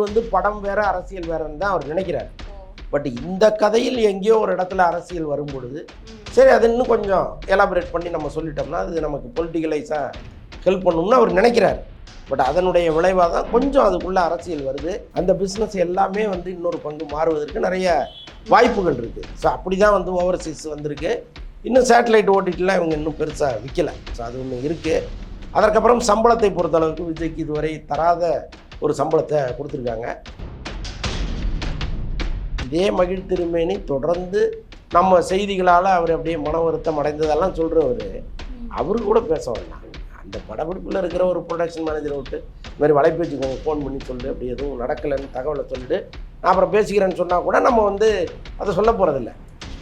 அவர் வந்து படம் வேற அரசியல் வேறன்னு தான் அவர் நினைக்கிறார். பட் இந்த கதையில் எங்கேயோ ஒரு இடத்துல அரசியல் வரும் பொழுது சரி அது இன்னும் கொஞ்சம் எலாபரேட் பண்ணி நம்ம சொல்லிட்டோம்னா அது நமக்கு பொலிட்டிக்கலைஸாக ஹெல்ப் பண்ணணும்னு அவர் நினைக்கிறார். பட் அதனுடைய விளைவாக தான் கொஞ்சம் அதுக்குள்ளே அரசியல் வருது. அந்த பிஸ்னஸ் எல்லாமே வந்து இன்னொரு பங்கு மாறுவதற்கு நிறைய வாய்ப்புகள் இருக்குது ஸோ அப்படி தான் வந்து ஓவர்சீஸ் வந்திருக்கு. இன்னும் சேட்டலைட் ஓட்டிட்டுலாம் இவங்க இன்னும் பெருசாக விற்கலை ஸோ அது ஒன்று இருக்குது அதற்கப்புறம் சம்பளத்தை பொறுத்தளவுக்கு விஜய்க்கு இதுவரை தராத ஒரு சம்பளத்தை கொடுத்துருக்காங்க. இதே மகிழ் திருமேனி தொடர்ந்து நம்ம செய்திகளால் அவர் அப்படியே மன வருத்தம் அடைந்ததெல்லாம் சொல்கிறவர் அவரு கூட பேச வேண்டாம். அந்த படப்பிடிப்பில் இருக்கிற ஒரு ப்ரொடக்ஷன் மேனேஜரை விட்டு இந்த மாதிரி வலைபேச்சுக்கோங்க ஃபோன் பண்ணி சொல்லு அப்படி எதுவும் நடக்கலைன்னு தகவலை சொல்லிட்டு நான் அப்புறம் பேசிக்கிறேன்னு சொன்னால் கூட நம்ம வந்து அதை சொல்ல போகிறதில்ல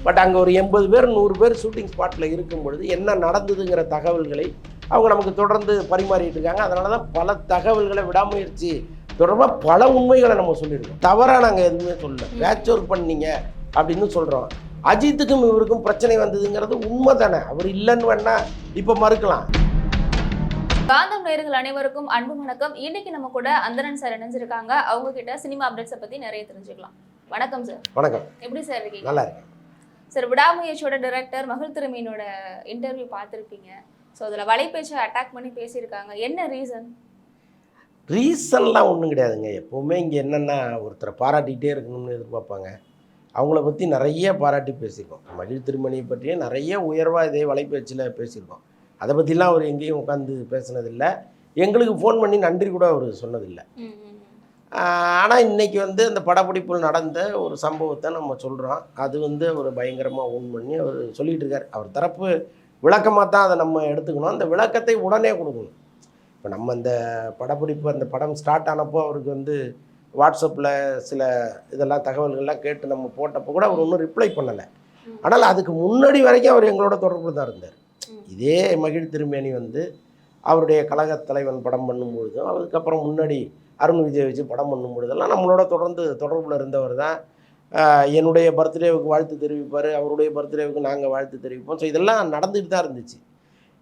பட் அங்கே ஒரு எண்பது பேர் நூறு பேர் ஷூட்டிங் ஸ்பாட்டில் இருக்கும் பொழுது என்ன நடந்ததுங்கிற தகவல்களை அவங்க நமக்கு தொடர்ந்து பரிமாறிட்டு இருக்காங்க. அதனால தான் பல தகவல்களை விடாமுயற்சி தொடர்பாக பல உண்மைகளை நம்ம சொல்லியிருக்கோம். தவறாக நாங்கள் எதுவுமே சொல்லல. பேட்ச் ஒர்க் பண்ணீங்க அப்படின்னு சொல்கிறோம் அஜித்துக்கும் இவருக்கும் பிரச்சனை வந்ததுங்கிறது உண்மை தானே அவர் இல்லைன்னு வேணா இப்போ மறுக்கலாம். காந்தம் நேயர்கள் அனைவருக்கும் அன்பு வணக்கம். இன்னைக்கு நம்ம கூட அந்தரன் சார் இணைஞ்சிருக்காங்க. அவங்க கிட்ட சினிமா அப்டேட்ஸை பத்தி நிறைய தெரிஞ்சுக்கலாம். வணக்கம் சார் வணக்கம். எப்படி சார் இருக்கீங்க? நல்லா இருக்கேன். சார் விடாமுயற்சியோட டைரக்டர் மகள் திருமீனோட இன்டர்வியூ பார்த்துருப்பீங்க. ஸோ அதில் வலைபேச்சை அட்டாக் பண்ணி பேசியிருக்காங்க. என்ன ரீசன் ரீசன்லாம் ஒன்றும் கிடையாதுங்க. எப்போவுமே இங்கே என்னென்ன ஒருத்தரை பாராட்டிகிட்டே இருக்கணும்னு எதிர்பார்ப்பாங்க. அவங்கள பற்றி நிறைய பாராட்டி பேசியிருக்கோம். மகிழ் திருமணியை பற்றியே நிறைய உயர்வாக இதே வலைபேச்சில் பேசியிருக்கோம். அதை பற்றிலாம் அவர் எங்கேயும் உட்காந்து பேசினதில்லை. எங்களுக்கு ஃபோன் பண்ணி நன்றி கூட அவர் சொன்னதில்லை. ஆனால் இன்றைக்கி வந்து அந்த படப்பிடிப்பில் நடந்த ஒரு சம்பவத்தை நம்ம சொல்கிறோம் அது வந்து அவர் பயங்கரமாக ஓன் பண்ணி அவர் சொல்லிகிட்டு இருக்கார். அவர் தரப்பு விளக்கமாக தான் அதை நம்ம எடுத்துக்கணும். அந்த விளக்கத்தை உடனே கொடுக்கணும். இப்போ நம்ம இந்த படப்பிடிப்பு அந்த படம் ஸ்டார்ட் ஆனப்போ அவருக்கு வந்து வாட்ஸ்அப்பில் சில இதெல்லாம் தகவல்கள்லாம் கேட்டு நம்ம போட்டப்போ கூட அவர் ஒன்றும் ரிப்ளை பண்ணலை. ஆனால் அதுக்கு முன்னாடி வரைக்கும் அவர் எங்களோட தொடர்பு தான் இருந்தார். இதே மகிழ் திருமேனி வந்து அவருடைய கழக தலைவன் படம் பண்ணும்பொழுதும் அதுக்கப்புறம் முன்னாடி அருண் விஜய் வச்சு படம் பண்ணும்பொழுதெல்லாம் நம்மளோட தொடர்ந்து தொடர்பில் இருந்தவர் தான் என்னுடைய பர்த்டேவுக்கு வாழ்த்து தெரிவிப்பார் அவருடைய பர்த்டேவுக்கு நாங்கள் வாழ்த்து தெரிவிப்போம். ஸோ இதெல்லாம் நடந்துட்டு தான் இருந்துச்சு.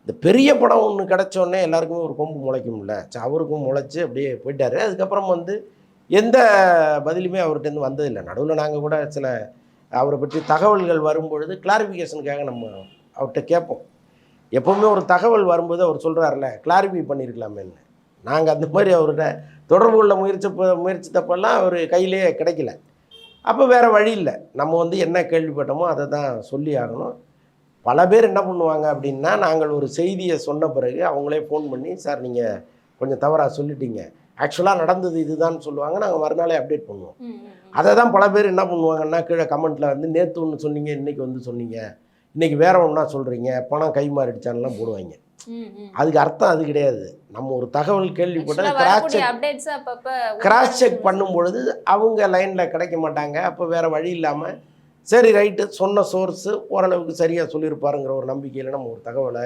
இந்த பெரிய படம் ஒன்று கிடச்சோடனே எல்லாருக்குமே ஒரு கொம்பு முளைக்கும்ல. ஸோ அவருக்கும் முளைச்சி அப்படியே போயிட்டார். அதுக்கப்புறம் வந்து எந்த பதிலுமே அவர்கிட்டருந்து வந்ததில்லை. நடுவில் நாங்கள் கூட சில அவரை பற்றி தகவல்கள் வரும்பொழுது கிளாரிஃபிகேஷனுக்காக நம்ம அவர்கிட்ட கேட்போம். எப்போவுமே ஒரு தகவல் வரும்போது அவர் சொல்கிறாருல கிளாரிஃபை பண்ணியிருக்கலாமேன்னு நாங்கள் அந்த மாதிரி அவர்கிட்ட தொடர்பு கொள்ள முயற்சி முயற்சித்தப்பெல்லாம் அவர் கையிலேயே கிடைக்கல. அப்போ வேறு வழி இல்லை. நம்ம வந்து என்ன கேள்விப்பட்டோமோ அதை தான் சொல்லி ஆகணும். பல பேர் என்ன பண்ணுவாங்க அப்படின்னா நாங்கள் ஒரு செய்தியை சொன்ன பிறகு அவங்களே ஃபோன் பண்ணி சார் நீங்கள் கொஞ்சம் தவறாக சொல்லிட்டீங்க. ஆக்சுவலாக நடந்தது இதுதான் சொல்லுவாங்க. நாங்கள் மறுநாளே அப்டேட் பண்ணுவோம். அதை தான் பல பேர் என்ன பண்ணுவாங்கன்னா கீழே கமெண்ட்டில் வந்து நேற்று ஒன்று சொன்னீங்க இன்றைக்கி வந்து சொன்னீங்க. இன்றைக்கி வேற ஒன்றா சொல்கிறீங்க பணம் கை மாறிடுச்சான்லாம் போடுவாங்க. அதுக்கு அர்த்தம் அது கிடையாது. நம்ம ஒரு தகவல் கேள்விப்பட்டது கிராஸ் செக் கிராஸ் செக் பண்ணும் பொழுது அவங்க லைனில் கிடைக்க மாட்டாங்க. அப்போ வேறு வழி இல்லாமல் சரி ரைட்டு சொன்ன சோர்ஸு ஓரளவுக்கு சரியாக சொல்லியிருப்பாருங்கிற ஒரு நம்பிக்கையில் நம்ம ஒரு தகவலை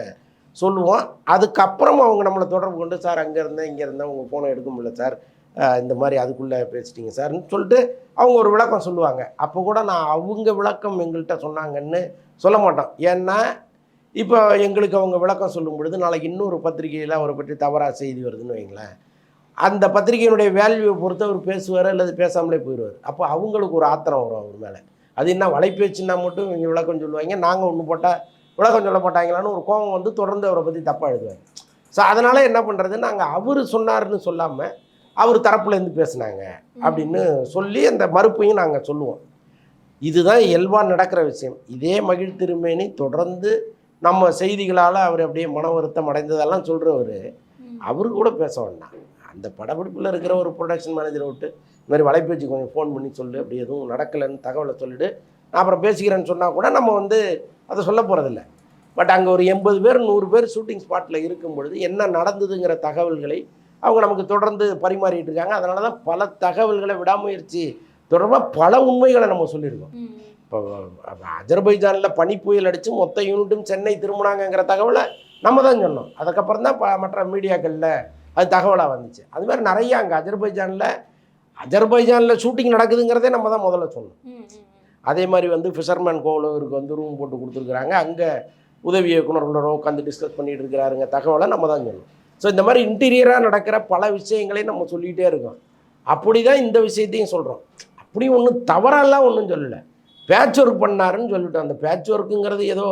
சொல்லுவோம். அதுக்கப்புறம் அவங்க நம்மளை தொடர்பு கொண்டு சார் அங்கே இருந்தேன் இங்கே இருந்தேன் உங்கள் ஃபோனை எடுக்க முடியல சார். இந்த மாதிரி அதுக்குள்ளே பேசிட்டீங்க சார்னு சொல்லிட்டு அவங்க ஒரு விளக்கம் சொல்லுவாங்க. அப்போ கூட நான் அவங்க விளக்கம் எங்கள்கிட்ட சொன்னாங்கன்னு சொல்ல மாட்டோம். ஏன்னா இப்போ எங்களுக்கு அவங்க விளக்கம் சொல்லும் பொழுது நாளைக்கு இன்னொரு பத்திரிகையில் அவரை பற்றி தவறாக செய்தி வருதுன்னு வைங்களேன். அந்த பத்திரிகையினுடைய வேல்யூவை பொறுத்து அவர் பேசுவார் அல்லது பேசாமலே போயிடுவார் அப்போ அவங்களுக்கு ஒரு ஆத்திரம் வரும் அவர் மேலே. அது என்ன வலைபேச்சுன்னா மட்டும் இவங்க விளக்கம் சொல்லுவாங்க நாங்கள் ஒன்று போட்டால் விளக்கம் சொல்ல மாட்டாங்களான்னு ஒரு கோபம் வந்து தொடர்ந்து அவரை பற்றி தப்பாக எழுதுவாங்க ஸோ அதனால் என்ன பண்ணுறது நாங்கள் அவர் சொன்னார்னு சொல்லாமல் அவர் தரப்புலேருந்து பேசுனாங்க அப்படின்னு சொல்லி அந்த மறுப்பையும் நாங்கள் சொல்லுவோம். இதுதான் இயல்பாக நடக்கிற விஷயம். இதே மகிழ் திருமேனி தொடர்ந்து நம்ம செய்திகளால் அவர் அப்படியே மன வருத்தம் அடைந்ததெல்லாம் சொல்கிறவர் அவரு கூட பேச வேண்டாம். அந்த படப்பிடிப்பில் இருக்கிற ஒரு ப்ரொடக்ஷன் மேனேஜரை விட்டு இந்த மாதிரி வலைபேச்சு கொஞ்சம் ஃபோன் பண்ணி சொல்லு அப்படி எதுவும் நடக்கலைன்னு தகவலை சொல்லிவிட்டு நான் அப்புறம் பேசிக்கிறேன்னு சொன்னால் கூட நம்ம வந்து அதை சொல்ல போகிறதில்ல பட் அங்கே ஒரு எண்பது பேர் நூறு பேர் ஷூட்டிங் ஸ்பாட்டில் இருக்கும் பொழுது என்ன நடந்ததுங்கிற தகவல்களை அவங்க நமக்கு தொடர்ந்து பரிமாறிட்டு இருக்காங்க. அதனால தான் பல தகவல்களை விடாமுயற்சி தொடர்பாக பல உண்மைகளை நம்ம சொல்லியிருக்கோம். இப்போ அஜர்பைஜானில் பனி புயல் அடித்து மொத்த யூனிட்டும் சென்னை திரும்பினாங்கங்கிற தகவலை நம்ம தான் சொன்னோம். அதுக்கப்புறம் தான் ப- மற்ற மீடியாக்களில் அது தகவலாக வந்துச்சு. அது மாதிரி நிறைய அங்கே அஜர்பைஜானில் அஜர்பைஜானில் ஷூட்டிங் நடக்குதுங்கிறதே நம்ம தான் முதல்ல சொன்னோம். அதே மாதிரி வந்து ஃபிஷர்மேன் கோவிலூருக்கு வந்து ரூம் போட்டு கொடுத்துருக்குறாங்க. அங்கே உதவி இயக்குனர்களோட உட்காந்து டிஸ்கஸ் பண்ணிட்டு இருக்கிறாருங்க தகவலை நம்ம தான் சொன்னோம். ஸோ இந்த மாதிரி இன்டீரியராக நடக்கிற பல விஷயங்களையும் நம்ம சொல்லிகிட்டே இருக்கோம். அப்படி தான் இந்த விஷயத்தையும் சொல்கிறோம் அப்படி ஒன்றும் தவறெல்லாம் ஒன்றும் சொல்லலை. பேட்ச் ஒர்க் பண்ணாருன்னு சொல்லிட்டோம் அந்த பேட்ச் ஒர்க்குங்கிறது ஏதோ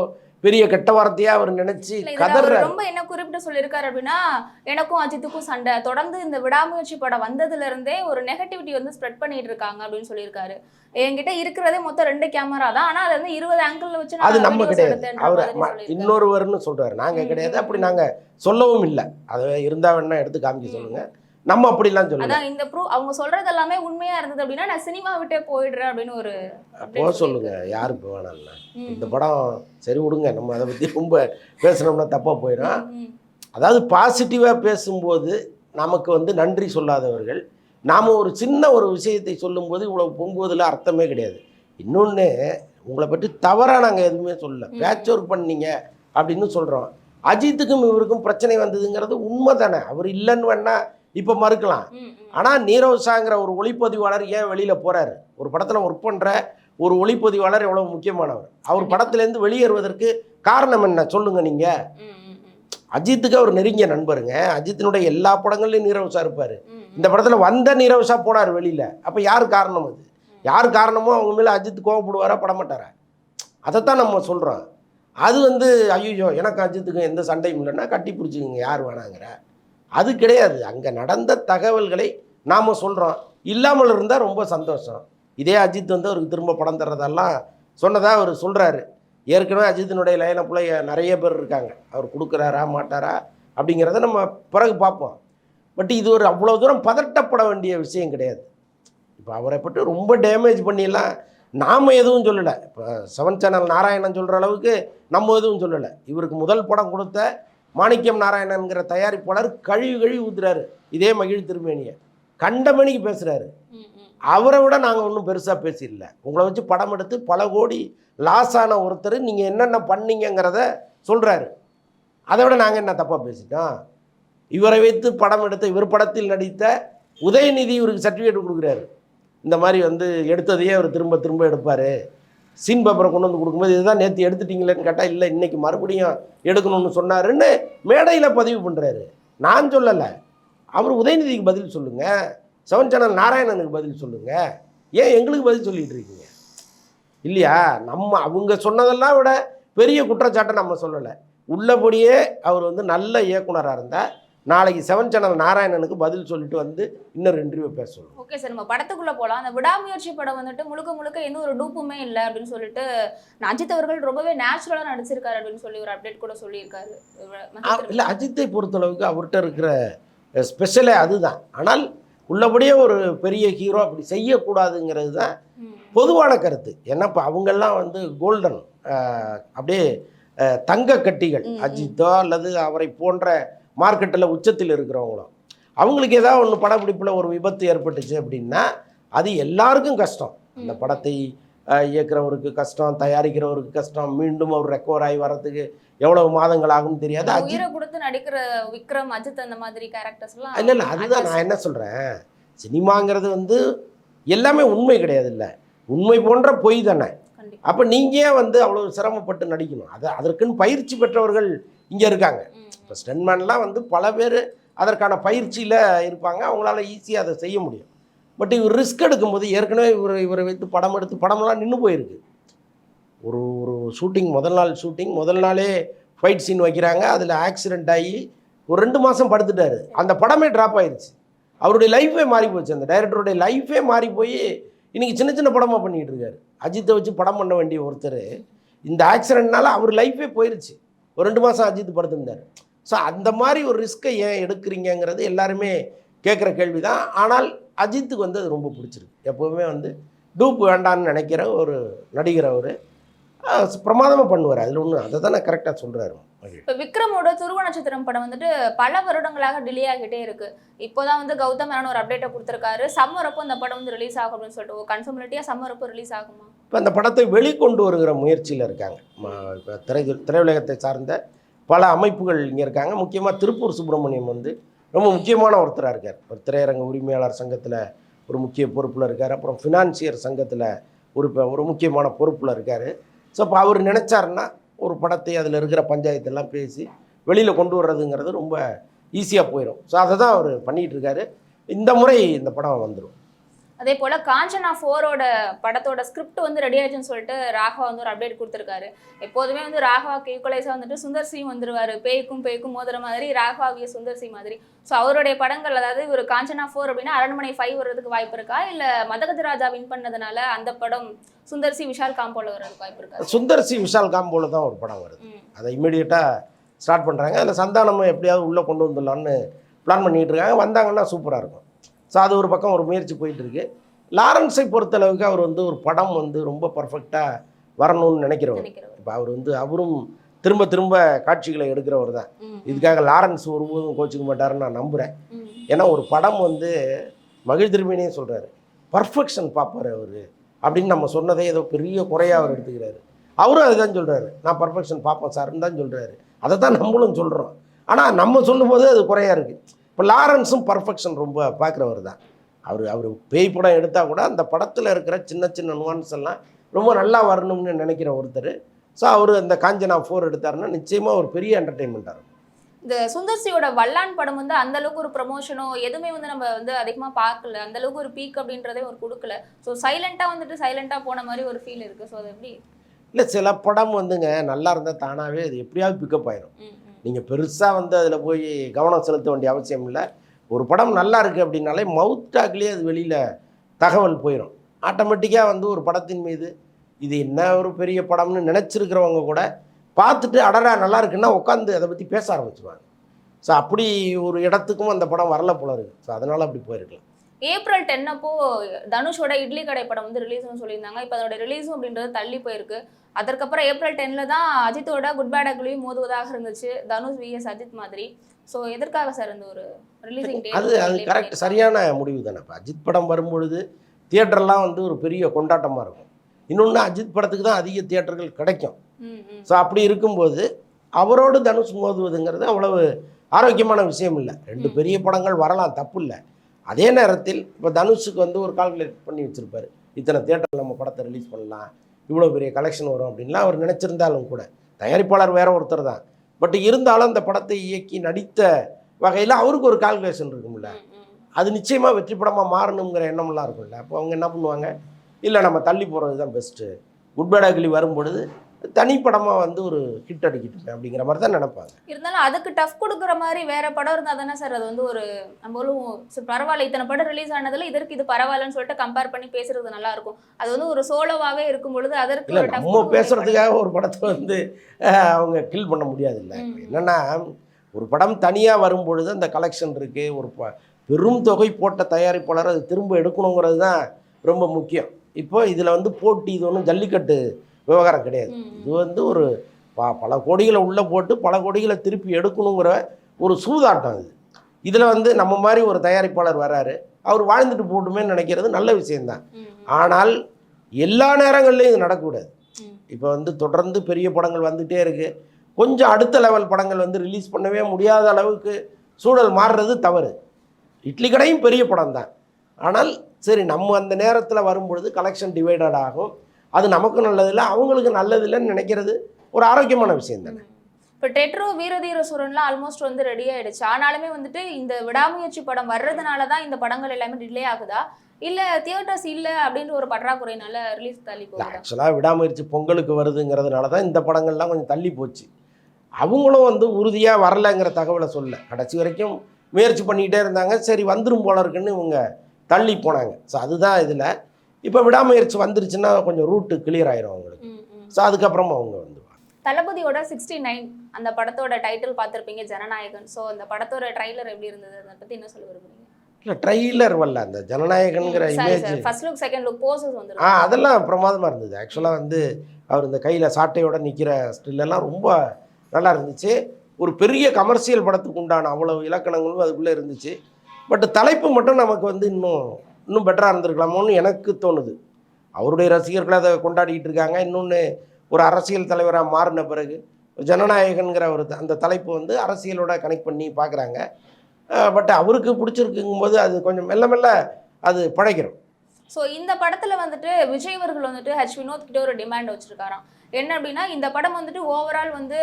பெரிய கெட்ட வார்த்தையா அவர் நினைச்சு கதறாரு ரொம்ப என்ன குறிப்பிட்டு சொல்லியிருக்காரு அப்படின்னா எனக்கும் அஜித்துக்கும் சண்டை. தொடர்ந்து இந்த விடாமுயற்சி படம் வந்ததுல இருந்தே ஒரு நெகட்டிவிட்டி வந்து ஸ்ப்ரெட் பண்ணிட்டு இருக்காங்க அப்படின்னு சொல்லியிருக்காரு. என்கிட்ட இருக்கிறதே மொத்தம் ரெண்டு கேமரா தான். ஆனா அது வந்து இருபது ஆங்கிள் வச்சு அது நம்ம கிடையாது. அவர். இன்னொருவர்னு சொல்றாரு. நாங்க கிடையாது. அப்படி. நாங்க சொல்லவும் இல்லை. அதை இருந்தா வேணா எடுத்து காமிக்க சொல்லுங்க. நம்ம அப்படிலாம் சொல்லல. அதான் இந்த ப்ரூ அவங்க சொல்றது எல்லாமே உண்மையா இருந்தது அப்படின்னா நான் சினிமா விட்டே போயிடுறேன் அப்படின்னு ஒரு போக சொல்லுங்க யாரு வேணாம்ல இந்த படம் சரி விடுங்க நம்ம அதை பத்தி ரொம்ப பேசுனோம்னா தப்பா போயிடும். அதாவது பாசிட்டிவாக பேசும்போது நமக்கு வந்து நன்றி சொல்லாதவர்கள் நாம் ஒரு சின்ன ஒரு விஷயத்தை சொல்லும்போது இவ்வளோ பொங்குவதில் அர்த்தமே கிடையாது. இன்னொன்று உங்களை பற்றி தவறாக நாங்கள் எதுவுமே சொல்லல. பேட்ச் ஒர்க் பண்ணீங்க அப்படின்னு சொல்கிறோம் அஜித்துக்கும் இவருக்கும் பிரச்சனை வந்ததுங்கிறது உண்மை தானே அவர் இல்லைன்னு வேணா இப்போ மறுக்கலாம். ஆனால் நீரவ் ஷாங்கிற ஒரு ஒளிப்பதிவாளர் ஏன் வெளியில் போகிறாரு ஒரு படத்தில் ஒர்க் பண்ணுற ஒரு ஒளிப்பதிவாளர் எவ்வளோ முக்கியமானவர். அவர். படத்துலேருந்து வெளியேறுவதற்கு காரணம் என்ன? சொல்லுங்கள் நீங்கள். அஜித்துக்கு அவர் நெருங்கிய நண்பருங்க. அஜித்தினுடைய எல்லா படங்கள்லையும் நீரவ் ஷா இருப்பார். இந்த படத்தில் வந்த நீரவ் ஷா போனார் வெளியில். அப்போ யார் காரணம் அது? யார் காரணமோ அவங்க மேலே அஜித் கோவப்படுவாரா படமாட்டாரா? அதைத்தான் நம்ம சொல்கிறோம் அது வந்து ஐயோ எனக்கு அஜித்துக்கும் எந்த சண்டையும் இல்லைன்னா கட்டி பிடிச்சிக்கங்க யார் வேணாங்கிற. அது கிடையாது. அங்கே நடந்த தகவல்களை நாம் சொல்கிறோம் இல்லாமல் இருந்தால் ரொம்ப சந்தோஷம். இதே அஜித் வந்து அவருக்கு திரும்ப படம் தர்றதெல்லாம் சொன்னதாக அவர் சொல்கிறாரு ஏற்கனவே அஜித்தினுடைய லைனப்பில் நிறைய பேர் இருக்காங்க. அவர் கொடுக்குறாரா மாட்டாரா அப்படிங்கிறத நம்ம பிறகு பார்ப்போம். பட் இது ஒரு அவ்வளோ தூரம் பதட்டப்பட வேண்டிய விஷயம் கிடையாது. இப்போ அவரை பற்றி ரொம்ப டேமேஜ் பண்ணிடலாம் நாம் எதுவும் சொல்லலை. இப்போ செவன் சேனல் நாராயணன் சொல்கிற அளவுக்கு நம்ம எதுவும் சொல்லலை. இவருக்கு முதல் படம் கொடுத்த மாணிக்கம் நாராயணன்கிற தயாரிப்பாளர் கழுவி கழுவி ஊத்துறாரு. இதே மகிழ் திருமேனியை. கண்டமணிக்கு பேசுகிறாரு. அவரை விட நாங்கள் ஒன்றும் பெருசாக பேசிடல. உங்களை வச்சு படம் எடுத்து பல கோடி லாஸ் ஆன ஒருத்தர் நீங்கள் என்னென்ன பண்ணீங்கங்கிறத சொல்கிறாரு அதை விட நாங்கள் என்ன தப்பாக பேசிட்டோம்? இவரை வைத்து படம் எடுத்த இவர் படத்தில் நடித்த உதயநிதி இவருக்கு சர்டிஃபிகேட் கொடுக்குறாரு. இந்த மாதிரி வந்து எடுத்ததையே அவர் திரும்ப திரும்ப எடுப்பார். சீன் பேப்பரை கொண்டு வந்து கொடுக்கும்போது இதுதான் நேற்று எடுத்துட்டீங்களேன்னு கேட்டால் இல்லை இன்றைக்கி மறுபடியும் எடுக்கணும்னு சொன்னாருன்னு மேடையில் பதிவு பண்ணுறாரு நான் சொல்லலை. அவர் உதயநிதிக்கு பதில் சொல்லுங்கள் செவன் சேனல் நாராயணனுக்கு பதில் சொல்லுங்கள் ஏன் எங்களுக்கு பதில் சொல்லிகிட்டு இருக்கீங்க? இல்லையா? நம்ம அவங்க சொன்னதெல்லாம் விட பெரிய குற்றச்சாட்டை நம்ம சொல்லலை. உள்ளபடியே அவர் வந்து நல்ல இயக்குனராக இருந்தால் நாளைக்கு செவன் சேனல் நாராயணனுக்கு பதில் சொல்லிட்டு வந்து இன்னொரு இன்டர்வியூ பேச சொல்லுவோம். ஓகே சார் நம்ம படத்துக்குள்ள போலாம். அந்த விடாமுயற்சி படம் வந்துட்டு முழுக்க முழுக்க எந்த ஒரு டூப்புமே இல்லை அப்படின்னு சொல்லிட்டு அஜித் அவர்கள் ரொம்பவே நேச்சுரலா நடிச்சிருக்காரு அப்படின்னு சொல்லி ஒரு அப்டேட் கூட சொல்லியிருக்காரு. இல்லை அஜித்தை பொறுத்தளவுக்கு அவர்கிட்ட இருக்கிற ஸ்பெஷலே அதுதான். ஆனால் உள்ளபடியே ஒரு பெரிய ஹீரோ அப்படி செய்யக்கூடாதுங்கிறது தான். பொதுவான கருத்து. ஏன்னா இப்போ அவங்கெல்லாம் வந்து கோல்டன் அப்படியே தங்க கட்டிகள். அஜித்தோ அல்லது அவரை போன்ற மார்க்கெட்டில் உச்சத்தில் இருக்கிறவங்களோ அவங்களுக்கு ஏதாவது ஒன்று படப்பிடிப்பில் ஒரு விபத்து ஏற்பட்டுச்சு அப்படின்னா அது எல்லாருக்கும் கஷ்டம். அந்த. படத்தை இயக்குறவருக்கு கஷ்டம் தயாரிக்கிறவருக்கு கஷ்டம் மீண்டும் அவர் ரெக்கவர் ஆகி வர்றதுக்கு எவ்வளவு மாதங்கள் ஆகும்னு தெரியாது. உயிரை கொடுத்து நடிக்கிற விக்ரம் அஜித் அந்த மாதிரி கேரக்டர்ஸ் எல்லாம் இல்லை இல்லை அதுதான் நான் என்ன சொல்கிறேன் சினிமாங்கிறது வந்து எல்லாமே உண்மை கிடையாது இல்லை. உண்மை போன்ற பொய் தானே. அப்போ நீங்கள் வந்து அவ்வளோ சிரமப்பட்டு நடிக்கணும்? அது அதற்குன்னு பயிற்சி பெற்றவர்கள் இங்கே இருக்காங்க. இப்போ ஸ்டென்மேன்லாம் வந்து பல பேர் அதற்கான பயிற்சியில் இருப்பாங்க. அவங்களால ஈஸியாக அதை செய்ய முடியும். பட் இவர் ரிஸ்க் எடுக்கும்போது ஏற்கனவே இவர் இவரை வைத்து படம் எடுத்து படமெல்லாம் நின்று போயிருக்கு. ஒரு ஒரு ஷூட்டிங் முதல் நாள் ஷூட்டிங் முதல் நாளே ஃபைட் சீன் வைக்கிறாங்க. அதில் ஆக்சிடென்ட் ஆகி ஒரு ரெண்டு மாதம் படுத்துட்டாரு. அந்த படமே ட்ராப் ஆயிடுச்சு அவருடைய லைஃபே மாறி போச்சு. அந்த டைரக்டருடைய லைஃபே மாறி போய் இன்றைக்கி சின்ன சின்ன படமாக பண்ணிகிட்டு இருக்காரு. அஜித்தை வச்சு படம் பண்ண வேண்டிய ஒருத்தர் இந்த ஆக்சிடென்ட்னால அவர் லைஃபே போயிருச்சு. ஒரு ரெண்டு மாதம் அஜித் படுத்திருந்தார். ஸோ அந்த மாதிரி ஒரு ரிஸ்க்கை ஏன் எடுக்கிறீங்கங்கிறது எல்லாருமே கேட்குற கேள்வி தான் ஆனால் அஜித்துக்கு வந்து அது ரொம்ப பிடிச்சிருக்கு. எப்போவுமே வந்து டூப் வேண்டான்னு நினைக்கிற ஒரு நடிகர் அவர் பிரமாதமாக பண்ணுவார். அதில் ஒன்று அதை தான் நான் கரெக்டாக சொல்கிறாரு இப்ப விக்ரமோட துருவ நட்சத்திரம் படம் வந்துட்டு பல வருடங்களாக டிலே ஆகிட்டே இருக்கு. இப்போதான் வந்து கௌதம் மேனன் ஒரு அப்டேட்டை கொடுத்திருக்காரு. சம்மர் அப்போ இந்த படம் வந்து ரிலீஸ் ஆகும் அப்படின்னு சொல்லிட்டு சம்மர் அப்போ ரிலீஸ் ஆகுமா? இப்போ அந்த படத்தை வெளிக்கொண்டு வருகிற முயற்சியில் இருக்காங்க. இப்போ திரை திரையுலகத்தை சார்ந்த பல அமைப்புகள் இங்கே இருக்காங்க. முக்கியமாக திருப்பூர் சுப்பிரமணியம் வந்து ரொம்ப முக்கியமான ஒருத்தராக இருக்கார். ஒரு திரையரங்க உரிமையாளர் சங்கத்தில் ஒரு முக்கிய பொறுப்பில் இருக்கார். அப்புறம் ஃபினான்சியர் சங்கத்தில் ஒரு ஒரு முக்கியமான பொறுப்பில் இருக்கார். ஸோ இப்போ அவர் நினச்சாருன்னா ஒரு படத்தை அதில் இருக்கிற பஞ்சாயத்தெல்லாம் பேசி வெளியில் கொண்டு வர்றதுங்கிறது ரொம்ப ஈஸியாக போயிடும் ஸோ அதை தான் அவர் பண்ணிகிட்டு இருக்காரு. இந்த முறை இந்த படம் வந்துடும் அதே போல காஞ்சனா ஃபோரோட படத்தோட ஸ்கிரிப்ட் வந்து ரெடி ஆயிடுச்சுன்னு சொல்லிட்டு ராகவா வந்து ஒரு அப்டேட் கொடுத்துருக்காரு. எப்போதுமே வந்து ராகவாக்கு ஈக்குவலைஸாக வந்துட்டு சுந்தர் சி வந்துருவாரு. பேய்க்கும் பேய்க்கும் மோதுற மாதிரி ராகவாவிய சுந்தர் சி மாதிரி. ஸோ அவருடைய படங்கள் அதாவது ஒரு காஞ்சனா ஃபோர் அப்படின்னா அரண்மனை ஃபைவ் வர்றதுக்கு வாய்ப்பு இருக்கா? இல்ல மதகதி ராஜா வின் பண்ணதுனால அந்த படம் சுந்தர் சி விஷால் காம்போல வர்றதுக்கு வாய்ப்பு இருக்கா? சுந்தர் சி விஷால் காம்போல தான் ஒரு படம் வருது. அதை இமீடியட்டாக ஸ்டார்ட் பண்ணுறாங்க அதில் சந்தானமும் எப்படியாவது உள்ளே கொண்டு வந்துடலான்னு பிளான் பண்ணிகிட்டு இருக்காங்க. வந்தாங்கன்னா சூப்பராக இருக்கும். ஸோ அது ஒரு பக்கம் ஒரு முயற்சி போயிட்டு இருக்கு லாரன்ஸை பொறுத்தளவுக்கு அவர் வந்து ஒரு படம் வந்து ரொம்ப பர்ஃபெக்டாக வரணும்னு நினைக்கிறவர். இப்போ அவர் வந்து அவரும் திரும்ப திரும்ப காட்சிகளை எடுக்கிறவர் தான். இதுக்காக லாரன்ஸ் ஒருபோதும் கோச்சிக்க மாட்டாருன்னு நான் நம்புகிறேன் ஏன்னா ஒரு படம் வந்து மகிழ் திரும்பினே சொல்கிறாரு பர்ஃபெக்ஷன் பார்ப்பார் அவர் அப்படின்னு நம்ம சொன்னதே ஏதோ பெரிய குறையாக அவர் எடுத்துக்கிறாரு. அவரும் அதுதான் சொல்கிறாரு நான் பர்ஃபெக்ஷன் பார்ப்பேன் சார்னு தான் சொல்கிறாரு அதை தான் நம்மளும் சொல்கிறோம் ஆனால் நம்ம சொல்லும்போது அது குறையாக இருக்குது இப்போ லாரன்ஸும் பர்ஃபெக்ஷன் ரொம்ப பார்க்குறவர் தான். அவர் அவர் பேய் படம் எடுத்தால் கூட அந்த படத்தில் இருக்கிற சின்ன சின்ன நுவான்ஸ் எல்லாம் ரொம்ப நல்லா வரணும்னு நினைக்கிற ஒருத்தர். ஸோ அவர் அந்த காஞ்சனா ஃபோர் எடுத்தாருன்னா நிச்சயமாக ஒரு பெரிய என்டர்டெயின்மெண்ட்டாக இருக்கும். இந்த சுந்தர் சியோட வல்லான் படம் வந்து அந்த அளவுக்கு ஒரு ப்ரமோஷனோ எதுவுமே வந்து நம்ம வந்து அதிகமா பார்க்கல. அந்த அளவுக்கு ஒரு பீக் அப்படின்றதே ஒரு கொடுக்கல. ஸோ சைலண்டா வந்துட்டு சைலண்டா போன மாதிரி ஒரு ஃபீல் இருக்கு. ஸோ அது எப்படி? இல்லை சில படம் வந்துங்க நல்லா இருந்தால் தானாகவே அது எப்படியாவது பிக்கப் ஆயிரும். நீங்கள் பெருசாக வந்து அதில் போய் கவனம் செலுத்த வேண்டிய அவசியம் இல்லை. ஒரு படம் நல்லா இருக்குது அப்படின்னாலே மவுத் டாக்லேயே அது வெளியில் தகவல் போயிடும் ஆட்டோமேட்டிக்காக வந்து ஒரு படத்தின் மீது இது என்ன ஒரு பெரிய படம்னு நினச்சிருக்கிறவங்க கூட பார்த்துட்டு அடடா நல்லா இருக்குன்னா உட்காந்து அதை பற்றி பேச ஆரம்பிச்சுவாங்க ஸோ அப்படி ஒரு இடத்துக்கும் அந்த படம் வரல போல இருக்குது ஸோ அதனால் அப்படி போயிருக்கலாம். ஏப்ரல் டென் அப்போ தனுஷோட இட்லி கடை படம் வந்து ரிலீஸ்னு சொல்லியிருந்தாங்க. இப்போ அதோட ரிலீஸும் அப்படின்றது தள்ளி போயிருக்கு. அதற்கப்புறம் ஏப்ரல் டென்ல தான் அஜித்தோட குட் பேட் அக்லியும் மோதுவதாக இருந்துச்சு. தனுஷ் விஎஸ் அஜித் மாதிரி. ஸோ எதற்காக சார் இந்த ஒரு ரிலீசிங் அது அது கரெக்ட் சரியான முடிவு தானே. இப்போ அஜித் படம் வரும்பொழுது தியேட்டர்லாம் வந்து ஒரு பெரிய கொண்டாட்டமாக இருக்கும். இன்னொன்று அஜித் படத்துக்கு தான் அதிக தியேட்டர்கள் கிடைக்கும். ஸோ அப்படி இருக்கும்போது அவரோடு தனுஷ் மோதுவதுங்கிறது அவ்வளவு ஆரோக்கியமான விஷயம் இல்லை. ரெண்டு. பெரிய படங்கள் வரலாம் தப்பு இல்லை. அதே நேரத்தில் இப்போ தனுஷுக்கு வந்து ஒரு கால்குலேட் பண்ணி வச்சுருப்பாரு. இத்தனை தேட்டரில் நம்ம படத்தை ரிலீஸ் பண்ணலாம். இவ்வளோ பெரிய கலெக்ஷன் வரும் அப்படின்லாம் அவர் நினச்சிருந்தாலும் கூட. தயாரிப்பாளர் வேற ஒருத்தர் தான். பட் இருந்தாலும் அந்த படத்தை இயக்கி நடித்த வகையில் அவருக்கு ஒரு கால்குலேஷன் இருக்கும்ல. அது நிச்சயமாக வெற்றி படமாக மாறணுங்கிற எண்ணம்லாம் இருக்கும்ல. அப்போ அவங்க என்ன பண்ணுவாங்க? இல்லை நம்ம தள்ளி போகிறது தான் பெஸ்ட்டு குட் பேட் அக்லி வரும்பொழுது தனிப்படமாக வந்து ஒரு ஹிட் அடிக்கட்டுமே அப்படிங்கிற மாதிரி தான் நினைப்பாங்க. இருந்தாலும் அதுக்கு டஃப் கொடுக்குற மாதிரி வேற படம் இருந்தா தானே சார் அது வந்து ஒரு நம்மளும் பரவாயில்ல இத்தனை படம் ரிலீஸ் ஆனதுல இதற்கு இது பரவாயில்லன்னு சொல்லிட்டு கம்பேர் பண்ணி பேசுறது நல்லா இருக்கும். அது வந்து ஒரு சோலோவாவே இருக்கும் பொழுது அதற்கு இல்லை நம்ம பேசுறதுக்காக ஒரு படத்தை வந்து அவங்க கில் பண்ண முடியாது இல்லை. என்னன்னா ஒரு படம் தனியாக வரும்பொழுது அந்த கலெக்ஷன் இருக்குது ஒரு பெரும் தொகை போட்ட தயாரிப்பாளர் அது திரும்ப எடுக்கணுங்கிறது தான் ரொம்ப முக்கியம். இப்போ இதில் வந்து போட்டி இது ஒன்றும் ஜல்லிக்கட்டு விவகாரம் கிடையாது. இது வந்து ஒரு ப- பல கோடிகளை உள்ளே போட்டு பல கோடிகளை திருப்பி எடுக்கணுங்கிற ஒரு சூதாட்டம் இது இதில் வந்து நம்ம மாதிரி ஒரு தயாரிப்பாளர் வராரு. அவர் வாழ்ந்துட்டு போட்டுமேன்னு நினைக்கிறது நல்ல விஷயம்தான். ஆனால் எல்லா நேரங்கள்லையும் இது நடக்கக்கூடாது. இப்போ வந்து தொடர்ந்து பெரிய படங்கள் வந்துகிட்டே இருக்குது கொஞ்சம் அடுத்த லெவல் படங்கள் வந்து ரிலீஸ் பண்ணவே முடியாத அளவுக்கு சூழல் மாறுறது தவறு. இட்லி கடையும் பெரிய படம் தான் ஆனால் சரி நம்ம அந்த நேரத்தில் வரும்பொழுது கலெக்ஷன் டிவைடட் ஆகும். அது நமக்கும் நல்லதில்லை அவங்களுக்கு நல்லதில்லைன்னு நினைக்கிறது ஒரு ஆரோக்கியமான விஷயம் தானே. இப்போ டெட்ரோ வீரதீர சூரன்லாம் ஆல்மோஸ்ட் வந்து ரெடி ஆயிடுச்சு. ஆனாலுமே வந்துட்டு இந்த விடாமுயற்சி படம் வர்றதுனால தான் இந்த படங்கள் எல்லாமே டிலே ஆகுதா? இல்ல தியேட்டர்ஸ் இல்ல அப்படின்ற ஒரு பற்றாக்குறையினால ரிலீஸ் தள்ளி போகுதா? ஆக்சுவலாக விடாமுயற்சி பொங்கலுக்கு வருதுங்கிறதுனால தான் இந்த படங்கள்லாம் கொஞ்சம் தள்ளி போச்சு. அவங்களும் வந்து உறுதியாக வரலைங்கிற தகவலை சொல்ல கடைசி வரைக்கும் முயற்சி பண்ணிக்கிட்டே இருந்தாங்க. சரி வந்துரும் போல இருக்குன்னு இவங்க தள்ளி போனாங்க. ஸோ அதுதான் இதில். இப்போ விடாமுயற்சி வந்துருச்சுன்னா கொஞ்சம் ரூட்டு கிளியர் ஆயிரும் அவங்களுக்கு. ஸோ அதுக்கப்புறமா அவங்க வந்து தளபதியோட சிக்ஸ்டி நைன் அந்த படத்தோட டைட்டில் பார்த்திருப்பீங்க ஜனநாயகன். ஸோ அந்த படத்தோட ட்ரைலர் எப்படி இருந்தது? அதை பத்தி என்ன சொல்ல விரும்புறீங்க? இல்லை ட்ரைலர் வரல. அந்த ஜனநாயகன்கிற sorry image first look second look poses ஆ வந்துரும். அதெல்லாம் பிரமாதமாக இருந்தது. ஆக்சுவலாக வந்து அவர் இந்த கையில் சாட்டையோட நிற்கிற ஸ்டில்லெல்லாம் ரொம்ப நல்லா இருந்துச்சு. ஒரு பெரிய கமர்ஷியல் படத்துக்கு உண்டான அவ்வளவு இலக்கணங்களும் அதுக்குள்ளே இருந்துச்சு. பட் தலைப்பு மட்டும் நமக்கு வந்து இன்னும் இன்னும் பெட்டராக இருந்திருக்கலாமோன்னு எனக்கு தோணுது. அவருடைய ரசிகர்கள் அதை கொண்டாடிக்கிட்டு இருக்காங்க. இன்னொன்று ஒரு அரசியல் தலைவராக மாறின பிறகு ஜனநாயகன்கிற ஒரு த- அந்த தலைப்பு வந்து அரசியலோட கனெக்ட் பண்ணி பார்க்குறாங்க. பட் அவருக்கு பிடிச்சிருக்குங்கும்போது அது கொஞ்சம் மெல்ல மெல்ல அது பழைக்கிறோம் ஸோ இந்த படத்துல வந்துட்டு விஜய் அவர்கள் வந்துட்டு ஹெச் வினோத் கிட்ட ஒரு டிமாண்ட் வச்சிருக்காராம். என்ன அப்படின்னா இந்த படம் வந்துட்டு ஓவரால் வந்து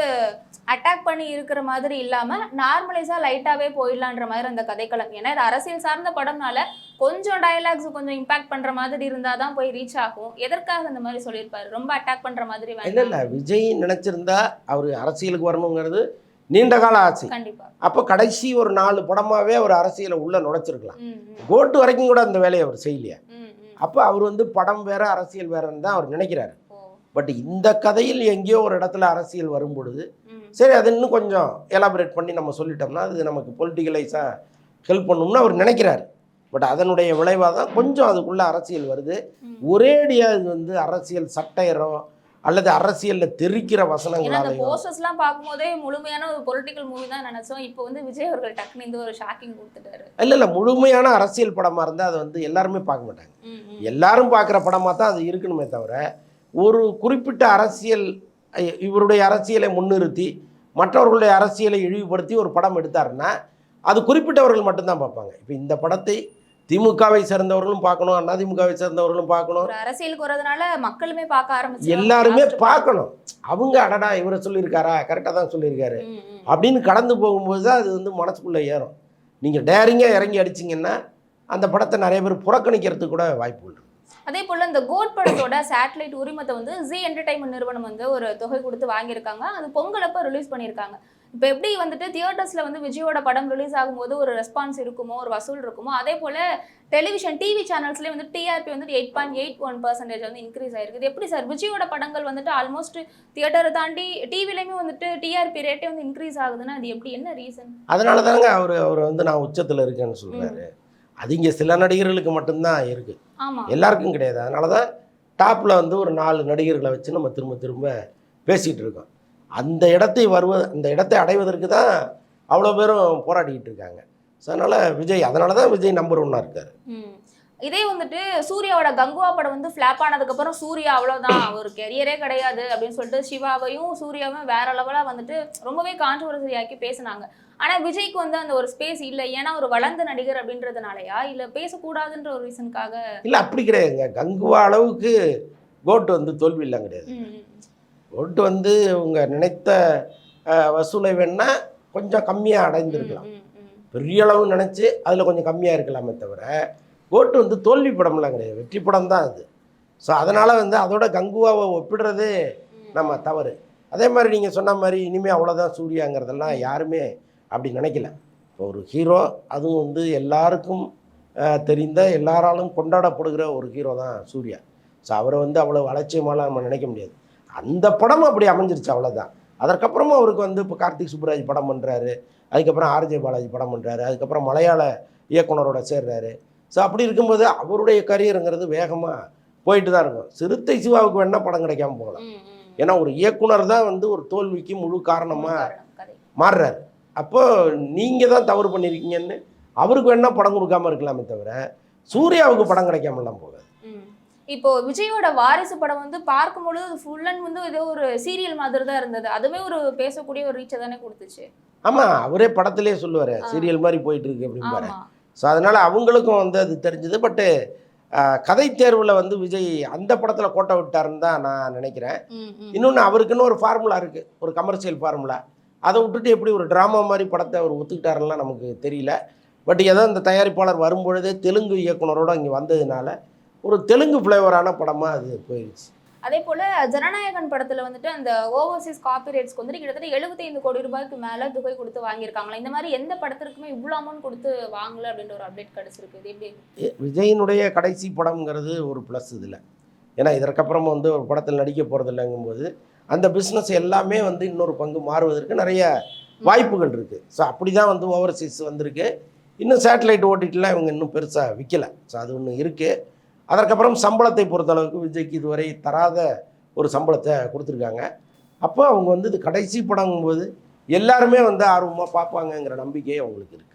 அட்டாக் பண்ணி இருக்கிற மாதிரி இல்லாம நார்மலைஸா லைட்டாவே போயிடலான்ற மாதிரி அந்த கதைக்களம். ஏன்னா இது அரசியல் சார்ந்த படம்னால கொஞ்சம் டயலாக்ஸ் கொஞ்சம் இம்பாக்ட் பண்ற மாதிரி இருந்தாதான் போய் ரீச் ஆகும். எதற்காக இந்த மாதிரி சொல்லியிருப்பாரு? ரொம்ப அட்டாக் பண்ற மாதிரி இல்லை இல்லை. விஜய் நினச்சிருந்தா அவர் அரசியலுக்கு வரணுங்கிறது நீண்ட கால ஆசை. கண்டிப்பா. அப்போ கடைசி ஒரு நாலு படமாகவே அவர் அரசியலை உள்ளே நுழைச்சிருக்கலாம் கோட்டு வரைக்கும் கூட அந்த வேலையை அவர் செய்யலையே. அப்போ அவர் வந்து படம் வேற அரசியல் வேறன்னு தான் அவர் நினைக்கிறாரு. பட் இந்த கதையில் எங்கேயோ ஒரு இடத்துல அரசியல் வரும் பொழுது சரி அது இன்னும் கொஞ்சம் எலாபரேட் பண்ணி நம்ம சொல்லிட்டோம்னா அது நமக்கு பொலிட்டிக்கலைஸாக ஹெல்ப் பண்ணும்னு அவர் நினைக்கிறார். பட் அதனுடைய விளைவாக தான் கொஞ்சம் அதுக்குள்ளே அரசியல் வருது. ஒரேடியாக இது வந்து அரசியல் சட்டையரோ அல்லது அரசியலில் தெரிக்கிற ஏன்னா அந்த வசனங்களாலையோ போஸ்டர்ஸ் எல்லாம் பார்க்கும்போதே முழுமையான ஒரு பொலிட்டிக்கல் மூவி தான் நினைச்சோம். இப்போ வந்து விஜய் அவர்கள் டக்குனு இந்த ஒரு ஷாக்கிங் கொடுத்துட்டாரு. இல்லை இல்லை முழுமையான அரசியல் படமாக இருந்தால் அதை வந்து எல்லாருமே பார்க்க மாட்டாங்க. எல்லாரும் பார்க்குற படமாக தான் அது இருக்கணுமே தவிர ஒரு குறிப்பிட்ட அரசியல் இவருடைய அரசியலை முன்னிறுத்தி மற்றவர்களுடைய அரசியலை இழிவுபடுத்தி ஒரு படம் எடுத்தாருன்னா அது குறிப்பிட்டவர்கள் மட்டும்தான் பார்ப்பாங்க. இப்போ இந்த படத்தை திமுகவை சேர்ந்தவர்களும் பார்க்கணும் அதிமுகவை சேர்ந்தவர்களும் பார்க்கணும். ஒரு அரசியலுக்கு வரதுனால மக்களுமே பார்க்க ஆரம்பிச்சு எல்லாருமே பார்க்கணும். அவங்க அடடா இவரை சொல்லியிருக்காரா? கரெக்டாக தான் சொல்லியிருக்காரு. அப்படின்னு கடந்து போகும்போது தான் அது வந்து மனசுக்குள்ளே ஏறும். நீங்கள் டேரிங்காக இறங்கி அடிச்சிங்கன்னா அந்த படத்தை நிறைய பேர் புறக்கணிக்கிறதுக்கு கூட வாய்ப்பு உண்டு. அதே போல இந்த கோட் படத்தோட சேட்டலைட் உரிமத்தை வந்து ஜி என்டர்டைன்மெண்ட் நிறுவனம் வந்து ஒரு தொகை கொடுத்து வாங்கியிருக்காங்க. அது பொங்கலப்ப ரிலீஸ் பண்ணியிருக்காங்க. இப்போ எப்படி வந்துட்டு தியேட்டர்ஸ்ல வந்து விஜயோட படம் ரிலீஸ் ஆகும்போது ஒரு ரெஸ்பான்ஸ் இருக்குமோ ஒரு வசூல் இருக்குமோ அதே போல டெலிவிஷன் டிவி சேனல்ஸ்லேயே வந்து டிஆர்பி வந்துட்டு eight point eight one percentage வந்து இன்க்ரீஸ் ஆயிருக்கு. இது எப்படி சார் விஜயோட படங்கள் வந்துட்டு ஆல்மோஸ்ட் தியேட்டரை தாண்டி டிவிலையுமே வந்துட்டு டிஆர்பி ரேட்டே வந்து இன்க்ரீஸ் ஆகுதுன்னா அது எப்படி? என்ன ரீசன் அதனால தாங்க அவர் அவர் வந்து நான் உச்சத்தில் இருக்கேன்னு சொல்றாரு. அது இங்கே சில நடிகர்களுக்கு மட்டும்தான் இருக்குது ஆமா. எல்லாருக்கும் கிடையாது. அதனால தான் டாப்பில் வந்து ஒரு நாலு நடிகர்களை வச்சு நம்ம திரும்ப திரும்ப பேசிகிட்டு இருக்கோம். அந்த இடத்தை வருவ அந்த இடத்தை அடைவதற்கு தான் அவ்வளோ பேரும் போராடிக்கிட்டு இருக்காங்க. ஸோ அதனால் விஜய் அதனால தான் விஜய் நம்பர் ஒன்னாக இருக்கார். இதே வந்துட்டு சூர்யாவோட கங்குவா படம் வந்து ஃபிளாப் ஆனதுக்கப்புறம் சூர்யா அவ்வளோதான் ஒரு கெரியரே கிடையாது அப்படின்னு சொல்லிட்டு சிவாவையும் சூர்யாவும் வேற லெவலாக வந்துட்டு ரொம்பவே கான்ட்ரவர்சி ஆக்கி பேசினாங்க. ஆனால் விஜய்க்கு வந்து அந்த ஒரு ஸ்பேஸ் இல்லை. ஏன்னா ஒரு வளர்ந்த நடிகர் அப்படின்றதுனாலயா? இல்லை பேசக்கூடாதுன்ற ஒரு ரீசனுக்காக இல்லை அப்படி கிடையாதுங்க. கங்குவா அளவுக்கு கோட்டு வந்து தோல்வி இல்லை கிடையாது கோட்டு வந்து உங்க நினைத்த வசூலை வேணா கொஞ்சம் கம்மியாக அடைந்திருக்கலாம். பெரிய அளவு நினச்சி அதில் கொஞ்சம் கம்மியாக இருக்கலாமே தவிர கோட்டு வந்து தோல்வி படம்லாம் கிடையாது. வெற்றி படம் தான் அது. ஸோ அதனால் வந்து அதோட கங்குவாவை ஒப்பிடுறதே நம்ம தவறு. அதே மாதிரி நீங்கள் சொன்ன மாதிரி இனிமேல் அவ்வளோதான் சூர்யாங்கிறதெல்லாம் யாருமே அப்படி நினைக்கல. இப்போ ஒரு ஹீரோ அதுவும் வந்து எல்லாருக்கும் தெரிந்த எல்லாராலும் கொண்டாடப்படுகிற ஒரு ஹீரோ தான் சூர்யா. ஸோ அவரை வந்து அவ்வளோ அலட்சியமாலாம் நம்ம நினைக்க முடியாது. அந்த படம் அப்படி அமைஞ்சிருச்சு அவ்வளோதான் அதற்கப்புறமா அவருக்கு வந்து இப்போ கார்த்திக் சுப்புராஜ் படம் பண்ணுறாரு அதுக்கப்புறம் ஆர்ஜே பாலாஜி படம் பண்ணுறாரு அதுக்கப்புறம் மலையாள இயக்குனரோட சேர்றாரு. ஸோ அப்படி இருக்கும்போது அவருடைய கரியருங்கிறது வேகமாக போயிட்டு தான் இருக்கும். சிறுத்தை சிவாவுக்கு வேணா படம் கிடைக்காம போகலாம். ஏன்னா ஒரு இயக்குனர் தான் வந்து ஒரு தோல்விக்கு முழு காரணமாக மாறுறாரு. அப்போ நீங்கள் தான் தவறு பண்ணியிருக்கீங்கன்னு அவருக்கு வேணா படம் கொடுக்காம இருக்கலாமே தவிர சூர்யாவுக்கு படம் கிடைக்காமலாம் போகாது. இப்போ விஜயோட வாரிசு படம் வந்து பார்க்கும்பொழுது ஃபுல் அண்ட் வந்து ஏதோ ஒரு சீரியல் மாதிரி தான் இருந்தது. அதுவே ஒரு பேசக்கூடிய ஒரு ரீச்சை தானே கொடுத்துச்சு. ஆமாம் அவரே படத்திலே சொல்லுவார். சீரியல் மாதிரி போயிட்டு இருக்கு அப்படிம்பாரு. ஆமா. ஸோ அதனால் அவங்களுக்கும் வந்து அது தெரிஞ்சது. பட்டு கதை தேர்வில் வந்து விஜய் அந்த படத்தில் கோட்டை விட்டாருன்னு தான் நான் நினைக்கிறேன். இன்னொன்று அவருக்குன்னு ஒரு ஃபார்முலா இருக்குது ஒரு கமர்ஷியல் ஃபார்முலா அதை விட்டுட்டு எப்படி ஒரு ட்ராமா மாதிரி படத்தை அவர் ஒத்துக்கிட்டாருலாம் நமக்கு தெரியல. பட் ஏதோ இந்த தயாரிப்பாளர் வரும்பொழுதே தெலுங்கு இயக்குனரோட இங்கே வந்ததுனால ஒரு தெலுங்கு ஃப்ளேவரான படமாக அது போயிடுச்சு அதே போல ஜனநாயகன் படத்துல வந்துட்டு அந்த ஓவர்சீஸ் காப்பிரைட்ஸ்க்கு வந்துட்டு கிட்டத்தட்ட 75 கோடி ரூபாய்க்கு மேல தொகை கொடுத்து வாங்கியிருக்காங்களா? இந்த மாதிரி எந்த படத்திற்குமே இவ்வளவு அமௌண்ட் கொடுத்து வாங்கல அப்படின்ற ஒரு அப்டேட் கிடைச்சிருக்கு. இது எப்படி? விஜயினுடைய கடைசி படம்ங்கிறது ஒரு ப்ளஸ் இதில். ஏன்னா இதற்கப்புறம் வந்து ஒரு படத்தில் நடிக்க போகிறது இல்லைங்கும்போது அந்த பிஸ்னஸ் எல்லாமே வந்து இன்னொரு பங்கு மாறுவதற்கு நிறைய வாய்ப்புகள் இருக்குது ஸோ அப்படி தான் வந்து ஓவர்சீஸ் வந்திருக்கு. இன்னும் சேட்டலைட் ஓட்டிட்டுலாம் இவங்க இன்னும் பெருசாக விற்கலை ஸோ அது ஒன்று இருக்குது அதற்கப்புறம் சம்பளத்தை பொறுத்தளவுக்கு விஜய்க்கு இதுவரை தராத ஒரு சம்பளத்தை கொடுத்துருக்காங்க. அப்போ அவங்க வந்து இது கடைசி படங்கும்போது எல்லாருமே வந்து ஆர்வமாக பார்ப்பாங்கங்கிற நம்பிக்கை அவங்களுக்கு இருக்குது